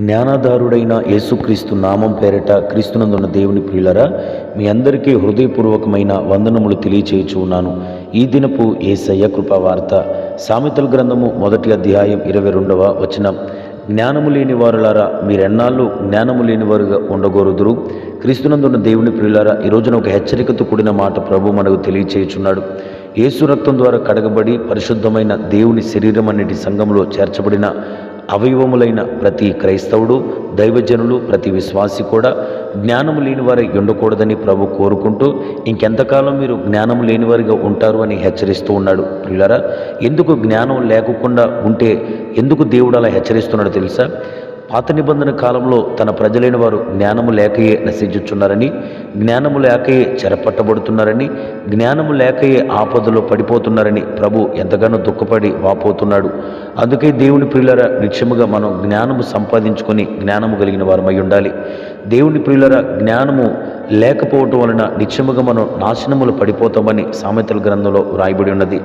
జ్ఞానాధారుడైన యేసుక్రీస్తు నామం పేరిట క్రీస్తునందున్న దేవుని ప్రియులరా మీ అందరికీ హృదయపూర్వకమైన వందనములు తెలియచేయుచున్నాను ఈ దినపు ఏసయ్య కృపా వార్త సామెతల గ్రంథము మొదటి అధ్యాయం ఇరవై రెండవ వచనం. జ్ఞానము లేని వారులారా మీరెన్నాళ్ళు జ్ఞానము లేని వారుగా ఉండగోరుదురు? క్రీస్తునందున్న దేవుని ప్రియులారా ఈ రోజున ఒక హెచ్చరికతో కూడిన మాట ప్రభు మనకు తెలియచేయుచున్నాడు. యేసు రక్తం ద్వారా కడగబడి పరిశుద్ధమైన దేవుని శరీరం అన్నిటి సంఘంలో చేర్చబడిన అవయవములైన ప్రతి క్రైస్తవుడు దైవజనులు ప్రతి విశ్వాసి కూడా జ్ఞానము లేని వారై ఉండకూడదని ప్రభు కోరుకుంటూ ఇంకెంతకాలం మీరు జ్ఞానం లేని వారిగా ఉంటారు అని హెచ్చరిస్తూ ఉన్నాడు. ప్రియులరా ఎందుకు జ్ఞానం లేకుండా ఉంటే ఎందుకు దేవుడు అలా హెచ్చరిస్తున్నాడు తెలుసా? పాత నిబంధన కాలంలో తన ప్రజలైన వారు జ్ఞానము లేకయే నశించుచున్నారని జ్ఞానము లేకయే చెరపట్టబడుతున్నారని జ్ఞానము లేకయే ఆపదలో పడిపోతున్నారని ప్రభు ఎంతగానో దుఃఖపడి వాపోతున్నాడు. అందుకే దేవుని ప్రియులర నిత్యముగా మనం జ్ఞానము సంపాదించుకొని జ్ఞానము కలిగిన వారమై ఉండాలి. దేవుని ప్రియులర జ్ఞానము లేకపోవటం వలన నిత్యముగా మనం నాశనములు పడిపోతామని సామెతల గ్రంథంలో వ్రాయబడి ఉన్నది.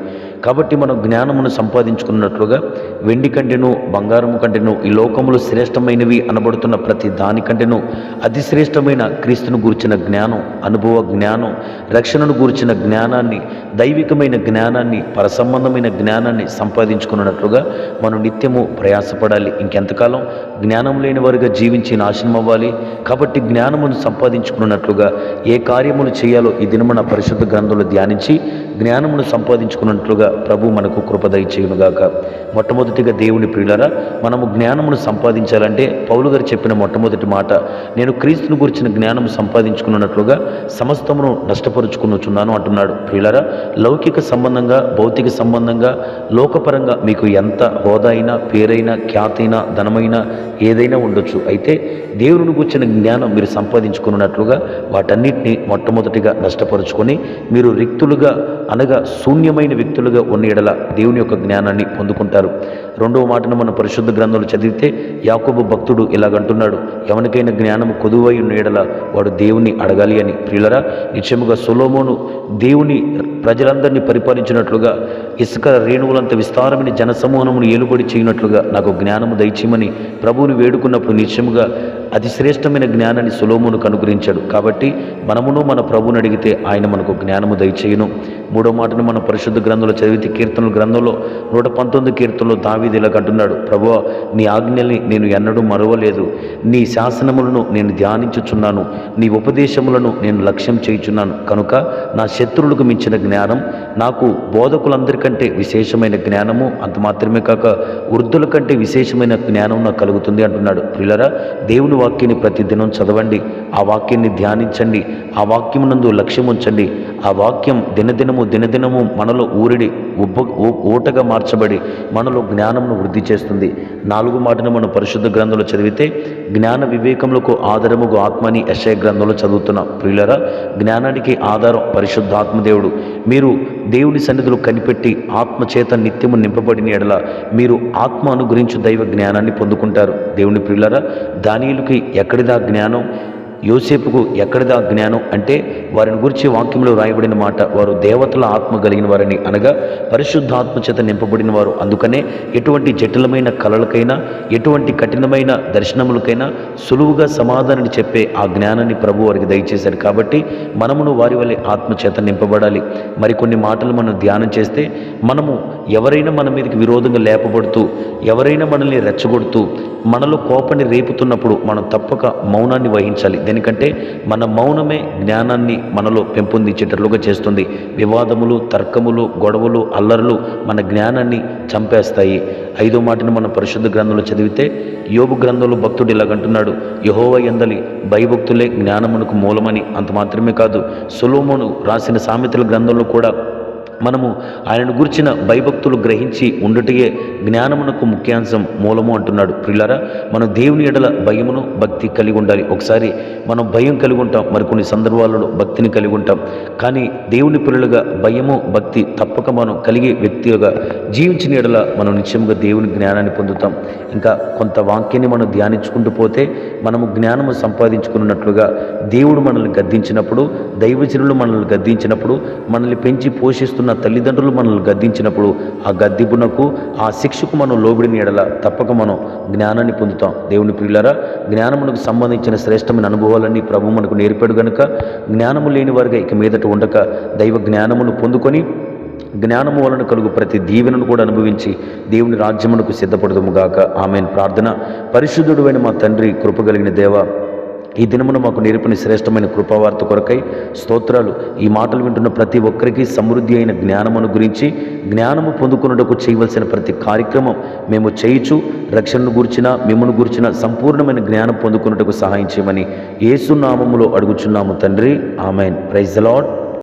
కాబట్టి మనం జ్ఞానమును సంపాదించుకున్నట్లుగా వెండి కంటెను బంగారము కంటెను ఈ లోకములు శ్రేష్టమైనవి అనబడుతున్న ప్రతి దానికంటేను అతి శ్రేష్టమైన క్రీస్తును గూర్చిన జ్ఞానం అనుభవ జ్ఞానం రక్షణను గూర్చిన జ్ఞానాన్ని దైవికమైన జ్ఞానాన్ని పరసంబంధమైన జ్ఞానాన్ని సంపాదించుకున్నట్లుగా మనం నిత్యము ప్రయాసపడాలి. ఇంకెంతకాలం? జ్ఞానం లేని వారిగా జీవించి నాశనం అవ్వాలి కాబట్టి జ్ఞానమును సంపాదించుకున్నట్లుగా ఏ కార్యములు చేయాలో ఈ దినమున పరిశుద్ధ గ్రంథంలో ధ్యానించి జ్ఞానమును సంపాదించుకున్నట్లుగా ప్రభు మనకు కృపదయచేయునుగాక మొట్టమొదటిగా దేవుని ప్రియులరా మనము జ్ఞానమును సంపాదించాలంటే పౌలు గారు చెప్పిన మొట్టమొదటి మాట నేను క్రీస్తును గురించిన జ్ఞానము సంపాదించుకున్నట్లుగా సమస్తమును నష్టపరుచుకున్నచున్నాను అంటున్నాడు. ప్రియులరా లౌకిక సంబంధంగా భౌతిక సంబంధంగా లోకపరంగా మీకు ఎంత హోదా అయినా పేరైనా ఖ్యాతైనా ధనమైనా ఏదైనా ఉండొచ్చు. అయితే దేవుని గురించిన జ్ఞానం మీరు సంపాదించుకున్నట్లుగా వాటన్నిటిని మొట్టమొదటిగా నష్టపరుచుకొని మీరు రిక్తులుగా అనగా శూన్యమైన వ్యక్తులుగా ఉన్న ఎడల దేవుని యొక్క జ్ఞానాన్ని పొందుకుంటారు. రెండవ మాటను మన పరిశుద్ధ గ్రంథంలో చదివితే యాకోబు భక్తుడు ఇలాగంటున్నాడు ఎవరికైనా జ్ఞానము కొదువై ఉన్న ఎడల వాడు దేవుణ్ణి అడగాలి అని. ప్రియులరా నిత్యముగా సులోమోను దేవుని ప్రజలందరినీ పరిపాలించినట్లుగా ఇసుక రేణువులంత విస్తారమైన జనసమూహమును ఏలుబడి చేయనట్లుగా నాకు జ్ఞానము దయచేయమని ప్రభువుని వేడుకున్నప్పుడు నిత్యముగా అతి శ్రేష్టమైన జ్ఞానాన్ని సులోమును కనుగ్రహించాడు కాబట్టి మనమును మన ప్రభువుని అడిగితే ఆయన మనకు జ్ఞానము దయచేయును. మూడో మాటను మన పరిశుద్ధ గ్రంథంలో చదివితే కీర్తనల గ్రంథంలో నూట పంతొమ్మిది కీర్తనలో దావీది ఇలా అంటున్నాడు. ప్రభు నీ ఆజ్ఞల్ని నేను ఎన్నడూ మరవలేదు. నీ శాసనములను నేను ధ్యానించుచున్నాను. నీ ఉపదేశములను నేను లక్ష్యం చేయుచున్నాను. కనుక నా శత్రువులకు మించిన జ్ఞానం నాకు బోధకులందరికంటే విశేషమైన జ్ఞానము అంత మాత్రమే కాక వృద్ధుల కంటే విశేషమైన జ్ఞానం నాకు కలుగుతుంది అంటున్నాడు. పిల్లరా దేవుని వాక్యాన్ని ప్రతిదినం చదవండి. ఆ వాక్యాన్ని ధ్యానించండి. ఆ వాక్యం నందు లక్ష్యం ఉంచండి. ఆ వాక్యం దినదినము దినదినము మనలో ఊరిడి ఉబ్బ ఊటగా మార్చబడి మనలో జ్ఞానంను వృద్ధి చేస్తుంది. నాలుగు మాటను మనం పరిశుద్ధ గ్రంథంలో చదివితే జ్ఞాన వివేకములకు ఆధారముకు ఆత్మని యశయ గ్రంథంలో చదువుతున్నాం ప్రియులరా జ్ఞానానికి ఆధారం పరిశుద్ధాత్మదేవుడు. మీరు దేవుని సన్నిధిలో కనిపెట్టి ఆత్మ చేత నిత్యము నింపబడిన ఎడల మీరు ఆత్మ గురించి దైవ జ్ఞానాన్ని పొందుకుంటారు. దేవుని ప్రియులరా దానియులకి ఎక్కడిదా జ్ఞానం? యోసేపుకు ఎక్కడిదా జ్ఞానం అంటే వారిని గురించి వాక్యంలో రాయబడిన మాట వారు దేవతల ఆత్మ కలిగిన వారని అనగా పరిశుద్ధాత్మ చేత నింపబడిన వారు. అందుకనే ఎటువంటి జటిలమైన కళలకైనా ఎటువంటి కఠినమైన దర్శనములకైనా సులువుగా సమాధానం చెప్పే ఆ జ్ఞానాన్ని ప్రభు వారికి దయచేశారు కాబట్టి మనమును వారి వల్లే ఆత్మ చేత నింపబడాలి. మరికొన్ని మాటలు మనం ధ్యానం చేస్తే మనము ఎవరైనా మన మీదకి విరోధంగా లేపబడుతూ ఎవరైనా మనల్ని రెచ్చగొడుతూ మనలో కోపాన్ని రేపుతున్నప్పుడు మనం తప్పక మౌనాన్ని వహించాలి. దేనికంటే మన మౌనమే జ్ఞానాన్ని మనలో పెంపొందించేటట్లుగా చేస్తుంది. వివాదములు తర్కములు గొడవలు అల్లర్లు మన జ్ఞానాన్ని చంపేస్తాయి. ఐదో మాటను మన పరిశుద్ధ గ్రంథంలో చదివితే యోగు గ్రంథంలో భక్తుడు ఇలాగంటున్నాడు యహోవ ఎందలి భయభక్తులే జ్ఞానమునకు మూలమని అంత మాత్రమే కాదు సులోమును రాసిన సామెతల గ్రంథంలో కూడా మనము ఆయనను గురించిన భయభక్తులు గ్రహించి ఉండటయే జ్ఞానమునకు ముఖ్యాంశం మూలము అంటున్నాడు. ప్రిల్లరా మనం దేవుని ఎడల భయమును భక్తి కలిగి ఉండాలి. ఒకసారి మనం భయం కలిగి ఉంటాం మరికొన్ని సందర్భాలలో భక్తిని కలిగి ఉంటాం. కానీ దేవుని పిల్లలుగా భయము భక్తి తప్పక మనం కలిగే వ్యక్తిగా జీవించిన ఎడల మనం నిత్యముగా దేవుని జ్ఞానాన్ని పొందుతాం. ఇంకా కొంత వాక్యాన్ని మనం ధ్యానించుకుంటూ పోతే మనము జ్ఞానము సంపాదించుకున్నట్లుగా దేవుడు మనల్ని గద్దించినప్పుడు దైవజనులు మనల్ని గద్దించినప్పుడు మనల్ని పెంచి పోషిస్తున్న చేస్తున్న తల్లిదండ్రులు మనల్ని గద్దించినప్పుడు ఆ గద్దింపునకు ఆ శిక్షకు మనం లోబడిన ఎడల తప్పక మనం జ్ఞానాన్ని పొందుతాం. దేవుని ప్రియులరా జ్ఞానమునకు సంబంధించిన శ్రేష్టమైన అనుభవాలన్నీ ప్రభు మనకు నేర్పాడు గనుక జ్ఞానము లేని వారిగా ఇక మీదట ఉండక దైవ జ్ఞానమును పొందుకొని జ్ఞానము వలన కలుగు ప్రతి దీవెనను కూడా అనుభవించి దేవుని రాజ్యమునకు సిద్ధపడదుముగాక ఆమెను. ప్రార్థన. పరిశుద్ధుడువైన మా తండ్రి కృపగలిగిన దేవ ఈ దినమున మాకు నేర్పిన శ్రేష్టమైన కృపావార్త కొరకై స్తోత్రాలు. ఈ మాటలు వింటున్న ప్రతి ఒక్కరికి సమృద్ధి అయిన జ్ఞానమును గురించి జ్ఞానము పొందుకున్నటకు చేయవలసిన ప్రతి కార్యక్రమం మేము చేయుచు రక్షణను గురించిన మిమ్మను గురించిన సంపూర్ణమైన జ్ఞానం పొందుకున్నటకు సహాయం చేయమని యేసు నామములో అడుగుచున్నాము తండ్రి. ఆమెన్. Praise lord